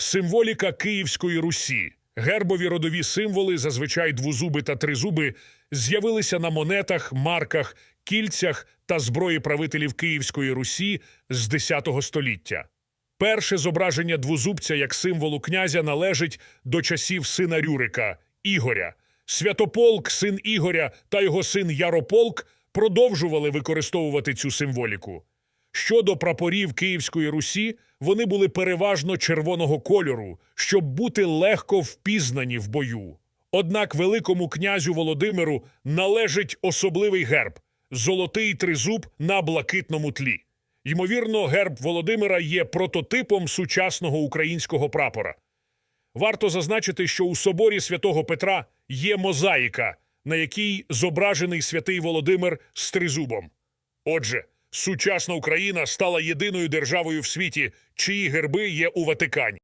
Символіка Київської Русі. Гербові родові символи, зазвичай двозуби та тризуби, з'явилися на монетах, марках, кільцях та зброї правителів Київської Русі з X століття. Перше зображення двозубця як символу князя належить до часів сина Рюрика Ігоря. Святополк, син Ігоря та його син Ярополк продовжували використовувати цю символіку. Щодо прапорів Київської Русі, вони були переважно червоного кольору, щоб бути легко впізнані в бою. Однак великому князю Володимиру належить особливий герб золотий тризуб на блакитному тлі. Ймовірно, герб Володимира є прототипом сучасного українського прапора. Варто зазначити, що у соборі святого Петра є мозаїка, на якій зображений святий Володимир з тризубом. Отже, сучасна Україна стала єдиною державою в світі, чиї герби є у Ватикані.